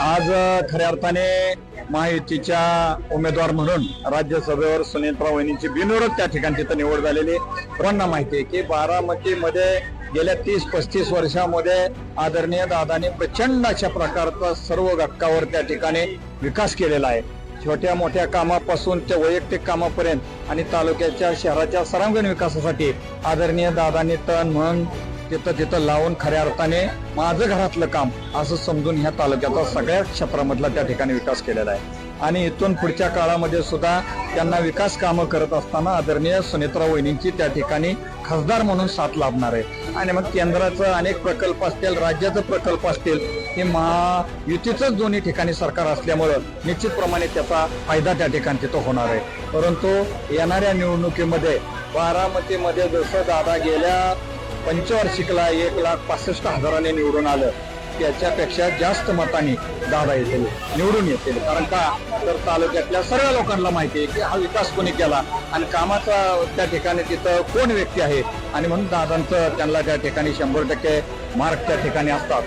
आज खऱ्या अर्थाने महायुतीच्या उमेदवार म्हणून राज्यसभेवर सुनीलराव वहिनींची बिनविरोध त्या ठिकाणी तिथं निवड झालेली सर्वांना माहिती आहे की बारामतीमध्ये गेल्या तीस पस्तीस वर्षामध्ये आदरणीय दादाने प्रचंड अशा प्रकारचा सर्व घटकावर त्या ठिकाणी विकास केलेला आहे. छोट्या मोठ्या कामापासून ते वैयक्तिक कामापर्यंत आणि तालुक्याच्या शहराच्या सर्वांगीण विकासासाठी आदरणीय दादाने तण म्हणून तिथं तिथं लावून खऱ्या अर्थाने माझं घरातलं काम असं समजून ह्या तालुक्याचा सगळ्या क्षेत्रामधला त्या ठिकाणी विकास केलेला आहे. आणि इथून पुढच्या काळामध्ये सुद्धा त्यांना विकास कामं करत असताना आदरणीय सुनेत्रा वहिनींची त्या ठिकाणी खासदार म्हणून साथ लाभणार आहे. आणि मग केंद्राचं अनेक प्रकल्प असतील राज्याचं प्रकल्प असतील हे महायुतीचंच दोन्ही ठिकाणी सरकार असल्यामुळं निश्चितप्रमाणे त्याचा फायदा त्या ठिकाणी तिथं होणार आहे. परंतु येणाऱ्या निवडणुकीमध्ये बारामतीमध्ये जसं दादा गेल्या पंचवार्षिकला एक लाख पासष्ट हजाराने निवडून आलं. त्याच्यापेक्षा जास्त मताने दादा येतील निवडून येतील. कारण का? तर तालुक्यातल्या सर्व लोकांना माहिती आहे की हा विकास कोणी केला? आणि कामाचा त्या ठिकाणी तिथं कोण व्यक्ती आहे? आणि म्हणून दादांचं त्यांना त्या ठिकाणी शंभर टक्के मार्क त्या ठिकाणी असतात.